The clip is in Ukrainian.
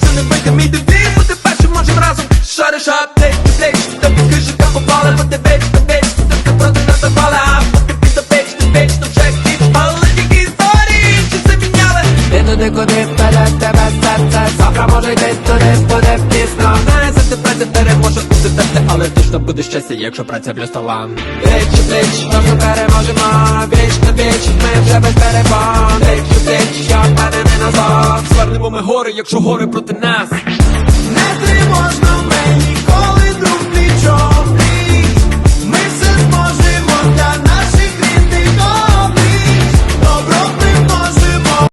це не вийде мій дебіт Бути першим можем разом. Шариш аптек, ти плеч попали, бо ти ти Ти проти нас запала, а поки ти беч, то вже хіт Але тільки історії, чи це міняли? Ти туди, куди вперед тебе серце. Завтра може йти туди, буде пізно. Знає, за тебе тепер може бути терти Але точно буде щастя, якщо праця плюс талант Плеч, плеч, Точно переможемо. Віч на віч, ми вже без гори, якщо гори проти нас. Не